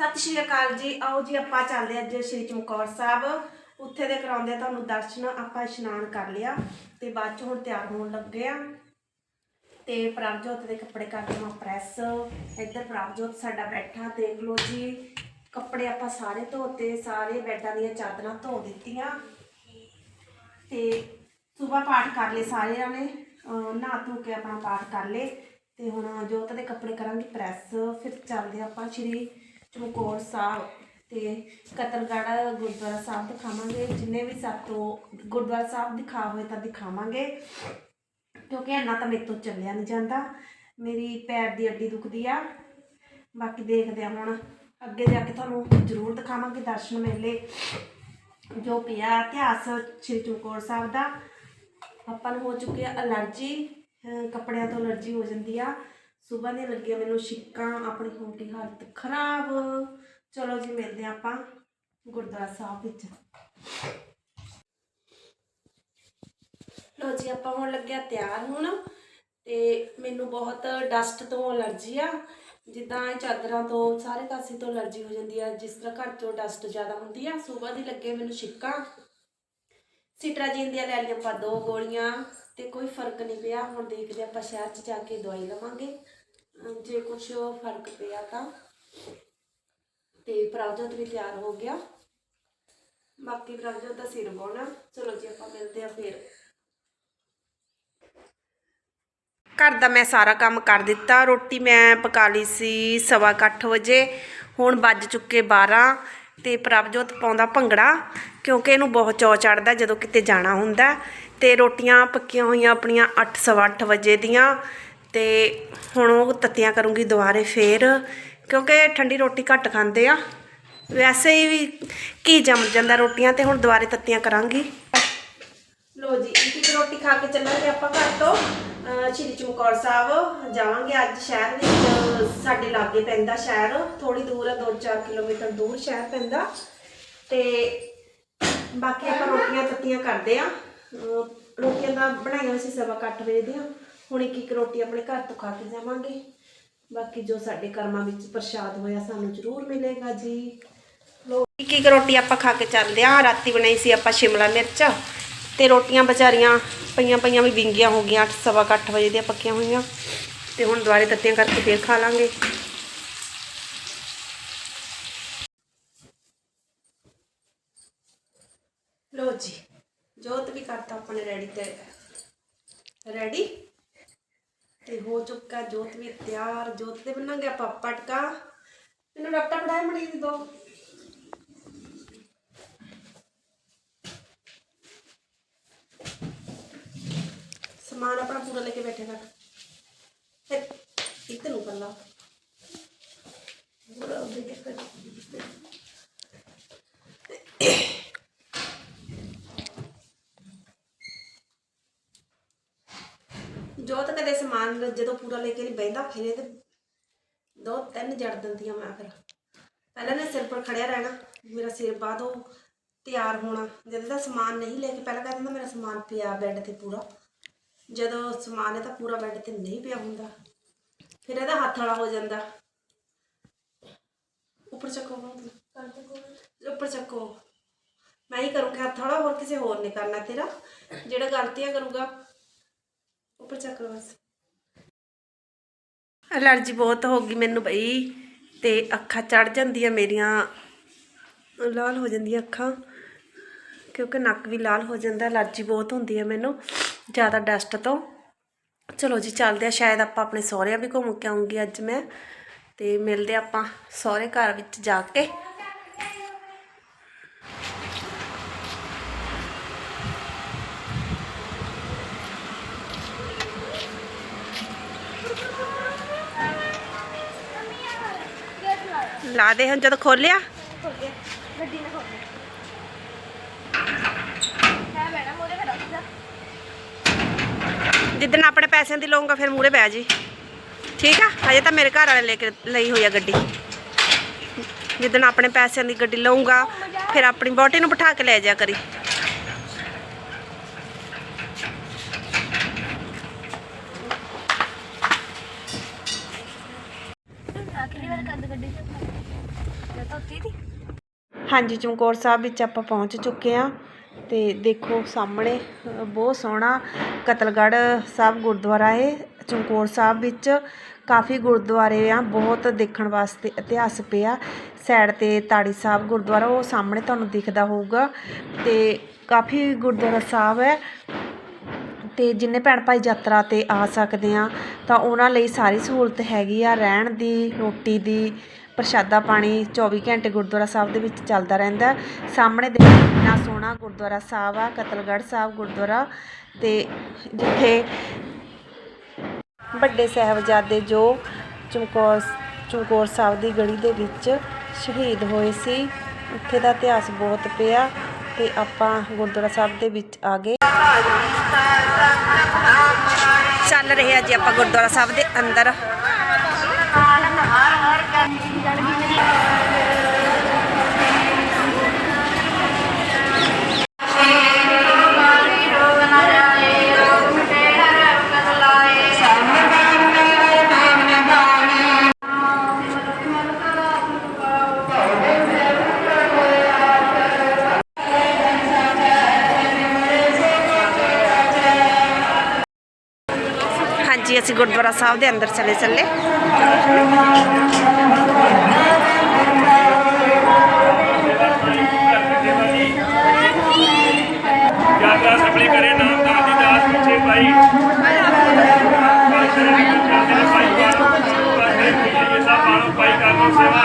ਸਤਿ ਸ਼੍ਰੀ ਅਕਾਲ ਜੀ। ਆਓ ਜੀ, ਆਪਾਂ ਚੱਲਦੇ ਹਾਂ ਅੱਜ ਸ਼੍ਰੀ ਚਮਕੌਰ ਸਾਹਿਬ। ਉੱਥੇ ਦੇ ਕਰਾਉਂਦੇ ਤੁਹਾਨੂੰ ਦਰਸ਼ਨ ਆਪਾਂ ਇਸ਼ਨਾਨ ਕਰ ਲਿਆ ਤੇ ਬਾਅਦ ਚ ਹੁਣ ਤਿਆਰ ਹੋਣ ਲੱਗੇ ਆ ਤੇ ਪ੍ਰਭਜੋਤ ਦੇ ਕੱਪੜੇ ਕਰਦੇ ਹਾਂ ਪ੍ਰੈਸ। ਇੱਧਰ ਪ੍ਰਭਜੋਤ ਸਾਡਾ ਬੈਠਾ, ਦੇਖ ਲਓ ਜੀ। ਕੱਪੜੇ ਆਪਾਂ ਸਾਰੇ ਧੋਤੇ, ਸਾਰੇ ਬੈੱਡਾਂ ਦੀਆਂ ਚਾਦਰਾਂ ਧੋ ਦਿੱਤੀਆਂ। ਤੇ ਸਵੇਰ ਪਾਠ ਕਰ ਲਏ ਸਾਰਿਆਂ ਨੇ। ਨਹਾ ਧੋ ਕੇ ਆਪਣਾ ਪਾਠ ਕਰ ਲਏ। ਤੇ ਹੁਣ ਜੋਤ ਦੇ ਕੱਪੜੇ ਕਰਾਂਗੇ ਪ੍ਰੈਸ। ਫਿਰ ਚੱਲਦੇ ਆਪਾਂ ਸ਼੍ਰੀ ਚਮਕੌਰ ਸਾਹਿਬ ਤੇ ਕਤਲਗੜ੍ਹ ਗੁਰਦੁਆਰਾ ਸਾਹਿਬ ਦਿਖਾਵਾਂਗੇ। ਜਿੰਨੇ ਵੀ ਸਾਤੋਂ ਗੁਰਦੁਆਰਾ ਸਾਹਿਬ ਦਿਖਾ ਹੋਏ ਤਾਂ ਦਿਖਾਵਾਂਗੇ। ਕਿਉਂਕਿ ਇੰਨਾ ਤਾਂ ਮੇਰੇ ਤੋਂ ਚੱਲਿਆ ਨਹੀਂ ਜਾਂਦਾ। ਮੇਰੀ ਪੈਰ ਦੀ ਅੱਡੀ ਦੁਖਦੀ ਆ। ਬਾਕੀ ਦੇਖਦੇ ਆ ਹੁਣ। ਅੱਗੇ ਜਾ ਕੇ ਤੁਹਾਨੂੰ ਜ਼ਰੂਰ ਦਿਖਾਵਾਂਗੇ ਦਰਸ਼ਨ ਮੇਲੇ। ਜੋ ਪਿਆ ਇਤਿਹਾਸ ਸ਼੍ਰੀ ਚਮਕੌਰ ਸਾਹਿਬ ਦਾ। ਆਪਾਂ ਨੂੰ ਹੋ ਚੁੱਕੀ ਆ ਅਲਰਜੀ। ਕੱਪੜਿਆਂ ਤੋਂ ਅਲਰਜੀ ਹੋ ਜਾਂਦੀ ਆ। ਸਵੇਰ ਦੇ ਲੱਗੀਆਂ ਮੈਨੂੰ ਛਿੱਕਾਂ, ਆਪਣੀ ਹੋ ਗਈ ਹਾਲਤ ਖਰਾਬ। ਚਲੋ ਜੀ, ਮਿਲਦੇ ਆ ਆਪਾਂ ਗੁਰਦੁਆਰਾ ਸਾਹਿਬ ਵਿੱਚ। ਲੋ ਜੀ, ਆਪਾਂ ਹੁਣ ਲੱਗਿਆ ਤਿਆਰ ਹੁਣ ਤੇ ਮੈਨੂੰ ਬਹੁਤ ਡਸਟ ਤੋਂ ਅਲਰਜੀ ਆ। ਜਿੱਦਾਂ ਚਾਦਰਾਂ ਤੋਂ, ਸਾਰੇ ਕਾਸੇ ਤੋਂ ਅਲਰਜੀ ਹੋ ਜਾਂਦੀ ਆ। ਜਿਸ ਤਰ੍ਹਾਂ ਘਰ ਤੋਂ ਡਸਟ ਜ਼ਿਆਦਾ ਹੁੰਦੀ ਆ ਸਵੇਰ ਦੀ ਲੱਗੇ ਮੈਨੂੰ ਛਿੱਕਾਂ। ਸਿਟਰਾਜੀਨ ਦੀਆਂ ਲੈ ਲਈਆਂ ਆਪਾਂ ਦੋ ਗੋਲੀਆਂ ਤੇ ਕੋਈ ਫ਼ਰਕ ਨਹੀਂ ਪਿਆ। ਹੁਣ ਦੇਖਦੇ ਆਪਾਂ ਸ਼ਹਿਰ 'ਚ ਜਾ ਕੇ ਦਵਾਈ ਲਵਾਂਗੇ। ਜੇ ਕੁਝ ਫ਼ਰਕ ਪਿਆ ਤਾਂ। ਤੇ ਪ੍ਰਭਜੋਤ ਵੀ ਤਿਆਰ ਹੋ ਗਿਆ। ਬਾਕੀ ਪ੍ਰਭਜੋਤ ਦਾ ਸਿਰ ਬੋਣਾ ਚਲੋ ਜੀ, ਆਪਾਂ ਮਿਲਦੇ ਆ ਫਿਰ। ਘਰ ਦਾ ਮੈਂ ਸਾਰਾ ਕੰਮ ਕਰ ਦਿੱਤਾ। ਰੋਟੀ ਮੈਂ ਪਕਾ ਲਈ ਸੀ ਸਵਾ ਕੁ ਅੱਠ ਵਜੇ। ਹੁਣ ਵੱਜ ਚੁੱਕੇ 12 ਤੇ ਪ੍ਰਭਜੋਤ ਪਾਉਂਦਾ ਭੰਗੜਾ, ਕਿਉਂਕਿ ਇਹਨੂੰ ਬਹੁਤ ਚੌ ਚੜਦਾ ਜਦੋਂ ਕਿਤੇ ਜਾਣਾ ਹੁੰਦਾ। ਤੇ ਰੋਟੀਆਂ ਪੱਕੀਆਂ ਹੋਈਆਂ ਆਪਣੀਆਂ 8 ਸਵਾ ਅੱਠ ਵਜੇ ਦੀਆਂ। ਅਤੇ ਹੁਣ ਉਹ ਤੱਤੀਆਂ ਕਰੂੰਗੀ ਦੁਬਾਰੇ ਫੇਰ, ਕਿਉਂਕਿ ਠੰਡੀ ਰੋਟੀ ਘੱਟ ਖਾਂਦੇ ਆ। ਵੈਸੇ ਹੀ ਵੀ ਕੀ ਜੰਮ ਜਾਂਦਾ ਰੋਟੀਆਂ ਤੇ, ਹੁਣ ਦੁਬਾਰੇ ਤੱਤੀਆਂ ਕਰਾਂਗੀ। ਲੋ ਜੀ, ਇੱਕ ਰੋਟੀ ਖਾ ਕੇ ਚੱਲਾਂਗੇ ਆਪਾਂ ਘਰ ਤੋਂ। ਸ਼੍ਰੀ ਚਮਕੌਰ ਸਾਹਿਬ ਜਾਵਾਂਗੇ ਅੱਜ ਸ਼ਹਿਰ ਵਿੱਚ। ਸਾਡੇ ਲਾਗੇ ਪੈਂਦਾ ਸ਼ਹਿਰ ਥੋੜੀ ਦੂਰ ਹੈ 2-4 ਕਿਲੋਮੀਟਰ ਦੂਰ ਸ਼ਹਿਰ ਪੈਂਦਾ। ਤੇ ਬਾਕੀ ਆਪਾਂ ਰੋਟੀਆਂ ਤੱਤੀਆਂ ਕਰਦੇ ਆ। ਰੋਟੀਆਂ ਤਾਂ ਬਣਾਈਆਂ ਸੀ ਸਵਾ ਕੁ ਅੱਠ ਵਜੇ ਦੀਆਂ। ਹੁਣ ਇੱਕ ਇੱਕ ਰੋਟੀ ਆਪਣੇ ਘਰ ਤੋਂ ਖਾ ਕੇ ਜਾਵਾਂਗੇ। ਬਾਕੀ ਜੋ ਸਾਡੇ ਕਰਮਾਂ ਵਿੱਚ ਪ੍ਰਸ਼ਾਦ ਹੋਇਆ ਸਾਨੂੰ ਜ਼ਰੂਰ ਮਿਲੇਗਾ ਜੀ। ਲੋ ਇੱਕ ਇੱਕ ਰੋਟੀ ਆਪਾਂ ਖਾ ਕੇ ਚੱਲਦੇ ਆ ਰਾਤੀ ਬਣਾਈ ਸੀ ਆਪਾਂ ਸ਼ਿਮਲਾ ਮਿਰਚ ਤੇ ਰੋਟੀਆਂ ਵਿਚਾਰੀਆਂ ਪਈਆਂ ਪਈਆਂ ਵੀ ਵਿੰਗੀਆਂ ਹੋ ਗਈਆਂ, ਅੱਠ ਸਵਾ ਕੁ ਅੱਠ ਵਜੇ ਦੀਆਂ ਪੱਕੀਆਂ ਹੋਈਆਂ। ਤੇ ਹੁਣ ਦੁਬਾਰੇ ਤੱਤੀਆਂ ਕਰਕੇ ਫੇਰ ਖਾ ਲਾਂਗੇ। ਲੋ ਜੀ, ਜੋਤ ਵੀ ਕਰਤਾ ਆਪਣੇ ਰੈਡੀ ਤੇ ਰੈਡੀ ਤੇ ਹੋ ਚੁੱਕਾ ਜੋਤ ਵੀ ਤਿਆਰ। ਜੋਤ ਦੇ ਬਣਾਂਗੇ ਆਪਾਂ ਪਟਕਾ। ਮੈਨੂੰ ਡਾਕਟਰ ਪੜਾਇਆ ਮੜੀ ਦੀ ਦੋ। ਸਮਾਨ ਆਪਣਾ ਪੂਰਾ ਲੈ ਕੇ ਬੈਠੇ ਕਰ ਫਿਰ ਇੱਥੇ ਨੂੰ ਕਰ ਲਾ। ਪੂਰਾ ਉਹਦੇ ਕੇ ਕਰ ਜੋਤ ਕਦੇ ਜਦੋਂ ਪੂਰਾ ਲੈ ਕੇ ਨਹੀਂ ਬਹਿੰਦਾ, ਫਿਰ ਇਹ ਤੇ ਦੋ ਤਿੰਨ ਜੜ ਦਿੰਦੀਆਂ ਮੈਂ ਫਿਰ। ਪਹਿਲਾਂ ਨੇ ਸਿਰ ਪਰ ਖੜਿਆ ਰਹਿਣਾ, ਮੇਰਾ ਸਿਰ ਬਾਅਦ ਉਹ ਤਿਆਰ ਹੋਣਾ। ਜਦੋਂ ਦਾ ਸਮਾਨ ਨਹੀਂ ਲੈ ਕੇ ਪਹਿਲਾਂ ਕਹਿੰਦਾ ਮੇਰਾ ਸਮਾਨ ਪਿਆ ਬੈੱਡ ਤੇ ਪੂਰਾ। ਜਦੋਂ ਸਮਾਨ ਇਹ ਤਾਂ ਪੂਰਾ ਬੈੱਡ ਤੇ ਨਹੀਂ ਪਿਆ ਹੁੰਦਾ। ਫਿਰ ਇਹਦਾ ਹੱਥ ਵਾਲਾ ਹੋ ਜਾਂਦਾ। ਉੱਪਰ ਚੱਕੋ ਉੱਪਰ ਚੱਕੋ। ਮੈਂ ਹੀ ਕਰੂੰਗਾ ਹੱਥ ਵਾਲਾ, ਹੋਰ ਕਿਸੇ ਹੋਰ ਨੇ ਕਰਨਾ ਤੇਰਾ। ਜਿਹੜਾ ਗਲਤੀਆਂ ਕਰੂਗਾ, ਉੱਪਰ ਚੱਕ ਲਓ ਬਸ। ਅਲਰਜੀ ਬਹੁਤ ਹੋ ਗਈ ਮੈਨੂੰ ਬਈ, ਤੇ ਅੱਖਾਂ ਚੜ ਜਾਂਦੀਆਂ ਮੇਰੀਆਂ, ਲਾਲ ਹੋ ਜਾਂਦੀਆਂ ਅੱਖਾਂ, ਕਿਉਂਕਿ ਨੱਕ ਵੀ ਲਾਲ ਹੋ ਜਾਂਦਾ ਅਲਰਜੀ ਬਹੁਤ ਹੁੰਦੀ ਹੈ ਮੈਨੂੰ, ਜ਼ਿਆਦਾ ਡਸਟ ਤੋਂ। ਚਲੋ ਜੀ, ਚੱਲਦੇ ਆ, ਸ਼ਾਇਦ ਆਪਾਂ ਆਪਣੇ ਸਹੁਰਿਆਂ ਵੀ ਘੁੰਮ ਕੇ ਆਉਂਗੀ ਅੱਜ ਮੈਂ, ਤੇ ਮਿਲਦੇ ਆਪਾਂ ਸਹੁਰੇ ਘਰ ਵਿੱਚ ਜਾ ਕੇ। ਲਾ ਦੇ ਹੁਣ ਜਦੋਂ ਖੋਲਿਆ। ਗੱਡੀ ਨਾ ਖੋਲੇ ਹੈ ਮੈਡਮ ਉਹਦੇ ਫਿਰ ਰੱਖ ਜਾ ਜਿੱਦਣ ਆਪਣੇ ਪੈਸਿਆਂ ਦੀ ਲਊਂਗਾ, ਫਿਰ ਮੂਰੇ ਬਹਿ ਜੀ। ਠੀਕ ਆ? ਹਜੇ ਤਾਂ ਮੇਰੇ ਘਰ ਵਾਲੇ ਲੈ ਕੇ ਲਈ ਹੋਈ ਆ ਗੱਡੀ। ਜਿੱਦਣ ਆਪਣੇ ਪੈਸਿਆਂ ਦੀ ਗੱਡੀ ਲਊਂਗਾ, ਫਿਰ ਆਪਣੀ ਬੋਟੀ ਨੂੰ ਬਿਠਾ ਕੇ ਲੈ ਜਾ ਕਰੀ ਆਖਰੀ ਵਾਰ ਕੰਦ ਗੱਡੀ ਚ ਉੱਤੀ ਦੀ ਹਾਂਜੀ, ਚਮਕੌਰ ਸਾਹਿਬ ਵਿੱਚ ਆਪਾਂ ਪਹੁੰਚ ਚੁੱਕੇ ਹਾਂ ਤੇ ਦੇਖੋ ਸਾਹਮਣੇ ਬਹੁਤ ਸੋਹਣਾ ਕਤਲਗੜ੍ਹ ਸਾਹਿਬ ਗੁਰਦੁਆਰਾ ਹੈ। ਚਮਕੌਰ ਸਾਹਿਬ ਵਿੱਚ ਕਾਫੀ ਗੁਰਦੁਆਰੇ ਆ, ਬਹੁਤ ਦੇਖਣ ਵਾਸਤੇ ਇਤਿਹਾਸ ਪਿਆ। ਸਾਈਡ ਤੇ ਤਾੜੀ ਸਾਹਿਬ ਗੁਰਦੁਆਰਾ, ਉਹ ਸਾਹਮਣੇ ਤੁਹਾਨੂੰ ਦਿਖਦਾ ਹੋਊਗਾ ਤੇ ਕਾਫੀ ਗੁਰਦੁਆਰਾ ਸਾਹਿਬ ਹੈ। ਤੇ ਜਿੰਨੇ ਭੈਣ ਭਾਈ ਯਾਤਰਾ ਤੇ ਆ ਸਕਦੇ ਆ, ਤਾਂ ਉਹਨਾਂ ਲਈ ਸਾਰੀ ਸਹੂਲਤ ਹੈਗੀ ਆ, ਰਹਿਣ ਦੀ, ਰੋਟੀ ਦੀ ਪ੍ਰਸ਼ਾਦਾ ਪਾਣੀ 24 ਘੰਟੇ ਗੁਰਦੁਆਰਾ ਸਾਹਿਬ ਦੇ ਵਿੱਚ ਚੱਲਦਾ ਰਹਿੰਦਾ ਸਾਹਮਣੇ ਦੇ ਕਿੰਨਾ ਸੋਹਣਾ ਗੁਰਦੁਆਰਾ ਸਾਹਿਬ ਆ, ਕਤਲਗੜ੍ਹ ਸਾਹਿਬ ਗੁਰਦੁਆਰਾ ਤੇ ਜਿੱਥੇ ਵੱਡੇ ਸਾਹਿਬਜ਼ਾਦੇ ਜੋ ਚਮਕੌਰ ਚਮਕੌਰ ਸਾਹਿਬ ਦੀ ਗੜੀ ਦੇ ਵਿੱਚ ਸ਼ਹੀਦ ਹੋਏ ਸੀ। ਉੱਥੇ ਦਾ ਇਤਿਹਾਸ ਬਹੁਤ ਪਿਆ ਤੇ ਆਪਾਂ ਗੁਰਦੁਆਰਾ ਸਾਹਿਬ ਦੇ ਵਿੱਚ ਆ ਗਏ। ਚੱਲ ਰਹੇ ਆ ਜੀ ਆਪਾਂ ਗੁਰਦੁਆਰਾ ਸਾਹਿਬ ਦੇ ਅੰਦਰ। ਜੀ ਅਸੀਂ ਗੁਰਦੁਆਰਾ ਸਾਹਿਬ ਦੇ ਅੰਦਰ ਚਲੇ ਚੱਲੇ ਯਾਤਰਾ ਸਫਲੀ ਕਰੇ ਨਾਮ ਦਾਨ ਦੀ ਦਾਸ ਪਿੱਛੇ ਪਾਈ ਪਾਸ਼ਾ ਦੀ ਸੇਵਾ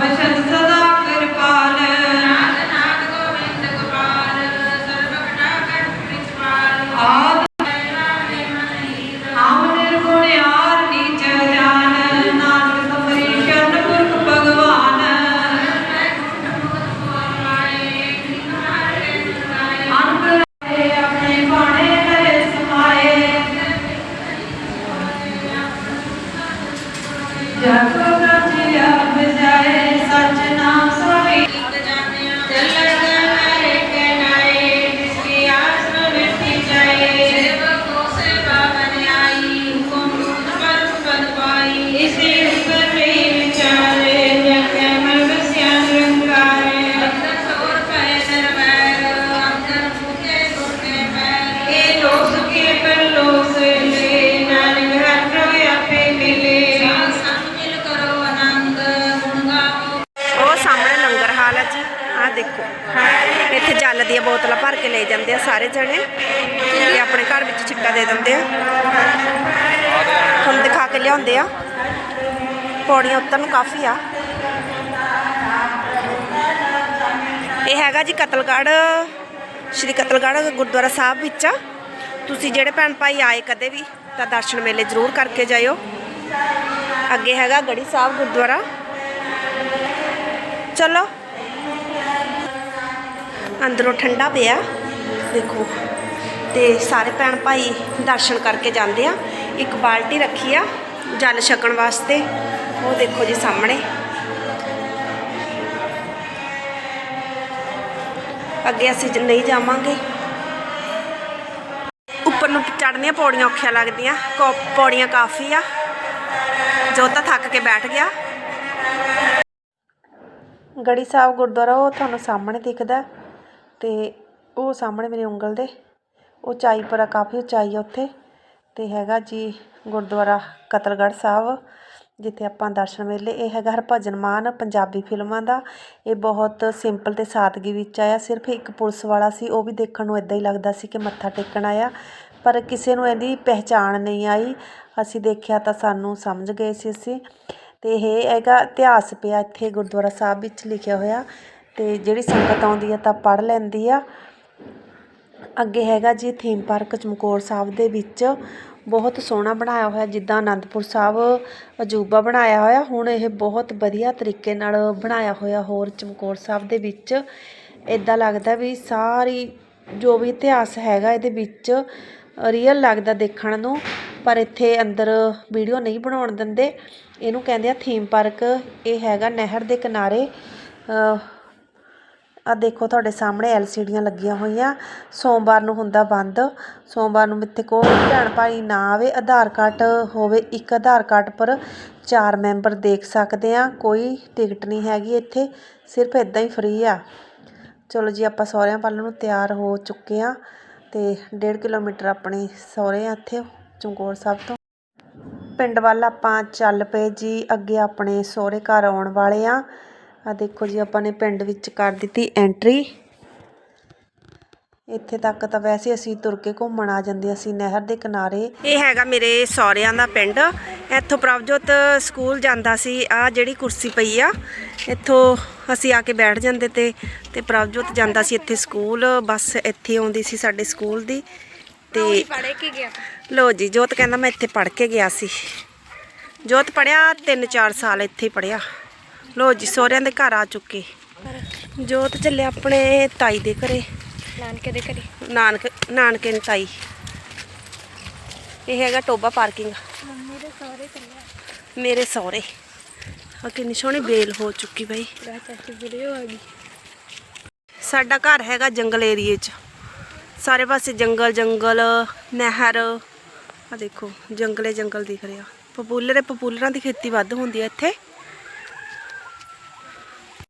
Ama çalışsa ਆਹ ਦੇਖੋ। ਇੱਥੇ ਜਲ ਦੀਆਂ ਬੋਤਲਾਂ ਭਰ ਕੇ ਲੈ ਜਾਂਦੇ ਆ ਸਾਰੇ ਜਣੇ। ਤੇ ਆਪਣੇ ਘਰ ਵਿੱਚ ਛਿੱਟਾ ਦੇ ਦਿੰਦੇ ਆ। ਤੁਹਾਨੂੰ ਦਿਖਾ ਕੇ ਲਿਆਉਂਦੇ ਆ। ਪੌੜੀਆਂ ਉੱਤਰ ਨੂੰ ਕਾਫੀ ਆ। ਇਹ ਹੈਗਾ ਜੀ ਕਤਲਗੜ੍ਹ, ਸ਼੍ਰੀ ਕਤਲਗੜ੍ਹ ਗੁਰਦੁਆਰਾ ਸਾਹਿਬ ਵਿੱਚ ਆ। ਤੁਸੀਂ ਜਿਹੜੇ ਭੈਣ ਭਾਈ ਆਏ ਕਦੇ ਵੀ, ਤਾਂ ਦਰਸ਼ਨ ਮੇਲੇ ਜ਼ਰੂਰ ਕਰਕੇ ਜਾਇਓ। ਅੱਗੇ ਹੈਗਾ ਗੜੀ ਸਾਹਿਬ ਗੁਰਦੁਆਰਾ। ਚਲੋ। ਅੰਦਰੋਂ ਠੰਡਾ ਪਿਆ। ਦੇਖੋ, ਤੇ ਸਾਰੇ ਭੈਣ ਭਾਈ ਦਰਸ਼ਨ ਕਰਕੇ ਜਾਂਦੇ ਆ। ਇੱਕ ਬਾਲਟੀ ਰੱਖੀ ਆ ਜਲ ਛਕਣ ਵਾਸਤੇ। ਉਹ ਦੇਖੋ ਜੀ ਸਾਹਮਣੇ। ਅੱਗੇ ਅਸੀਂ ਨਹੀਂ ਜਾਵਾਂਗੇ। ਉੱਪਰ ਨੂੰ ਚੜ੍ਹਨੀਆਂ ਪੌੜੀਆਂ ਔਖੀਆਂ ਲੱਗਦੀਆਂ। ਕੋ- ਪੌੜੀਆਂ ਕਾਫੀ ਆ। ਜੋ ਤਾਂ ਥੱਕ ਕੇ ਬੈਠ ਗਿਆ। ਗੜੀ ਸਾਹਿਬ ਗੁਰਦੁਆਰਾ ਉਹ ਤੁਹਾਨੂੰ ਸਾਹਮਣੇ ਦਿਖਦਾ। ਅਤੇ ਉਹ ਸਾਹਮਣੇ ਮੇਰੇ ਉਂਗਲ ਦੇ ਉਚਾਈ ਪਰ ਆ ਕਾਫੀ ਉਚਾਈ ਆ ਉੱਥੇ ਅਤੇ ਹੈਗਾ ਜੀ ਗੁਰਦੁਆਰਾ ਕਤਲਗੜ੍ਹ ਸਾਹਿਬ, ਜਿੱਥੇ ਆਪਾਂ ਦਰਸ਼ਨ ਮੇਲੇ ਇਹ ਹੈਗਾ ਹਰਭਜਨ ਮਾਨ ਪੰਜਾਬੀ ਫਿਲਮਾਂ ਦਾ, ਇਹ ਬਹੁਤ ਸਿੰਪਲ ਅਤੇ ਸਾਦਗੀ ਵਿੱਚ ਆਇਆ, ਸਿਰਫ ਇੱਕ ਪੁਲਿਸ ਵਾਲਾ ਸੀ, ਉਹ ਵੀ ਦੇਖਣ ਨੂੰ ਇੱਦਾਂ ਹੀ ਲੱਗਦਾ ਸੀ ਕਿ ਮੱਥਾ ਟੇਕਣ ਆਇਆ, ਪਰ ਕਿਸੇ ਨੂੰ ਇਹਦੀ ਪਹਿਚਾਣ ਨਹੀਂ ਆਈ, ਅਸੀਂ ਦੇਖਿਆ ਤਾਂ ਸਾਨੂੰ ਸਮਝ ਗਏ ਸੀ ਅਸੀਂ ਅਤੇ ਇਹ ਹੈਗਾ ਇਤਿਹਾਸ ਪਿਆ ਇੱਥੇ ਗੁਰਦੁਆਰਾ ਸਾਹਿਬ ਵਿੱਚ ਲਿਖਿਆ ਹੋਇਆ ਅਤੇ ਜਿਹੜੀ ਸੰਗਤ ਆਉਂਦੀ ਹੈ ਤਾਂ ਪੜ੍ਹ ਲੈਂਦੀ ਆ। ਅੱਗੇ ਹੈਗਾ ਜੀ ਥੀਮ ਪਾਰਕ ਚਮਕੌਰ ਸਾਹਿਬ ਦੇ ਵਿੱਚ। ਬਹੁਤ ਸੋਹਣਾ ਬਣਾਇਆ ਹੋਇਆ, ਜਿੱਦਾਂ ਅਨੰਦਪੁਰ ਸਾਹਿਬ ਅਜੂਬਾ ਬਣਾਇਆ ਹੋਇਆ। ਹੁਣ ਇਹ ਬਹੁਤ ਵਧੀਆ ਤਰੀਕੇ ਨਾਲ ਬਣਾਇਆ ਹੋਇਆ ਹੋਰ ਚਮਕੌਰ ਸਾਹਿਬ ਦੇ ਵਿੱਚ। ਇੱਦਾਂ ਲੱਗਦਾ ਵੀ ਸਾਰੀ ਜੋ ਵੀ ਇਤਿਹਾਸ ਹੈਗਾ ਇਹਦੇ ਵਿੱਚ ਰੀਅਲ ਲੱਗਦਾ ਦੇਖਣ ਨੂੰ, ਪਰ ਇੱਥੇ ਅੰਦਰ ਵੀਡੀਓ ਨਹੀਂ ਬਣਾਉਣ ਦਿੰਦੇ। ਇਹਨੂੰ ਕਹਿੰਦੇ ਆ ਥੀਮ ਪਾਰਕ ਇਹ ਹੈਗਾ ਨਹਿਰ ਦੇ ਕਿਨਾਰੇ। ਆ ਦੇਖੋ ਤੁਹਾਡੇ ਸਾਹਮਣੇ ਐਲਸੀਡੀਆਂ ਲੱਗੀਆਂ ਹੋਈਆਂ। ਸੋਮਵਾਰ ਨੂੰ ਹੁੰਦਾ ਬੰਦ। ਸੋਮਵਾਰ ਨੂੰ ਇੱਥੇ ਕੋਈ ਭੈਣ ਭਾਈ ਨਾ ਆਵੇ, ਆਧਾਰ ਕਾਰਡ ਹੋਵੇ, ਇੱਕ ਆਧਾਰ ਕਾਰਡ ਪਰ ਚਾਰ ਮੈਂਬਰ ਦੇਖ ਸਕਦੇ ਆ। ਕੋਈ ਟਿਕਟ ਨਹੀਂ ਹੈਗੀ ਇੱਥੇ, ਸਿਰਫ ਇਦਾਂ ਹੀ ਫ੍ਰੀ ਆ। ਚਲੋ ਜੀ, ਆਪਾਂ ਸਹੁਰਿਆਂ ਵੱਲ ਨੂੰ ਤਿਆਰ ਹੋ ਚੁੱਕੇ ਆ ਤੇ 1.5 ਕਿਲੋਮੀਟਰ ਆਪਣੇ ਸਹੁਰੇ ਆ ਇੱਥੇ, ਚਮਕੌਰ ਸਾਹਿਬ ਤੋਂ। ਪਿੰਡ ਵੱਲ ਆਪਾਂ ਚੱਲ ਪਏ ਜੀ, ਅੱਗੇ ਆਪਣੇ ਸਹੁਰੇ ਘਰ ਆਉਣ ਵਾਲੇ ਆ। ਆ ਦੇਖੋ ਜੀ ਆਪਾਂ ਨੇ ਪਿੰਡ ਵਿੱਚ ਕਰ ਦਿੱਤੀ ਐਂਟਰੀ ਇੱਥੇ ਤੱਕ ਤਾਂ ਵੈਸੇ ਅਸੀਂ ਤੁਰ ਕੇ ਘੁੰਮਣ ਆ ਜਾਂਦੇ ਅਸੀਂ ਨਹਿਰ ਦੇ ਕਿਨਾਰੇ। ਇਹ ਹੈਗਾ ਮੇਰੇ ਸਹੁਰਿਆਂ ਦਾ ਪਿੰਡ। ਇੱਥੋਂ ਪ੍ਰਭਜੋਤ ਸਕੂਲ ਜਾਂਦਾ ਸੀ ਆ ਜਿਹੜੀ ਕੁਰਸੀ ਪਈ ਆ ਇੱਥੋਂ ਅਸੀਂ ਆ ਕੇ ਬੈਠ ਜਾਂਦੇ ਤੇ ਤੇ ਪ੍ਰਭਜੋਤ ਜਾਂਦਾ ਸੀ ਇੱਥੇ ਸਕੂਲ ਬੱਸ ਇੱਥੇ ਆਉਂਦੀ ਸੀ ਸਾਡੇ ਸਕੂਲ ਦੀ। ਤੇ ਪੜੇ ਕੀ ਗਿਆ। ਲੋ ਜੀ ਜੋਤ ਕਹਿੰਦਾ ਮੈਂ ਇੱਥੇ ਪੜ੍ਹ ਕੇ ਗਿਆ ਸੀ। ਜੋਤ ਪੜਿਆ 3-4 ਸਾਲ ਇੱਥੇ ਪੜਿਆ ਲੋ ਜੀ ਸਹੁਰਿਆਂ ਦੇ ਘਰ ਆ ਚੁੱਕੇ। ਜੋਤ ਚੱਲੇ ਆਪਣੇ ਤਾਈ ਦੇ ਘਰੇ। ਨਾਨਕੇ ਦੇ ਘਰੇ। ਨਾਨਕ ਨਾਨਕੇ ਨੂੰ ਤਾਈ। ਇਹ ਹੈਗਾ ਟੋਬਾ ਪਾਰਕਿੰਗ। ਮੰਮੀ ਦੇ ਸਹੁਰੇ ਚੱਲਿਆ ਮੇਰੇ ਸਹੁਰੇ। ਆ ਕਿੰਨੀ ਸੋਹਣੀ ਬੇਲ ਹੋ ਚੁੱਕੀ ਬਈ। ਗਾ ਚਾਚੀ ਵੀਡੀਓ ਆ ਗਈ। ਸਾਡਾ ਘਰ ਹੈਗਾ ਜੰਗਲ ਏਰੀਏ 'ਚ। ਸਾਰੇ ਪਾਸੇ ਜੰਗਲ ਜੰਗਲ ਨਹਿਰ। ਆ ਦੇਖੋ ਜੰਗਲੇ ਜੰਗਲ ਦਿਖ ਰਿਹਾ। ਪਪੂਲਰੇ ਪਪੂਲਰਾਂ ਦੀ ਖੇਤੀ ਵੱਧ ਹੁੰਦੀ ਹੈ ਇੱਥੇ।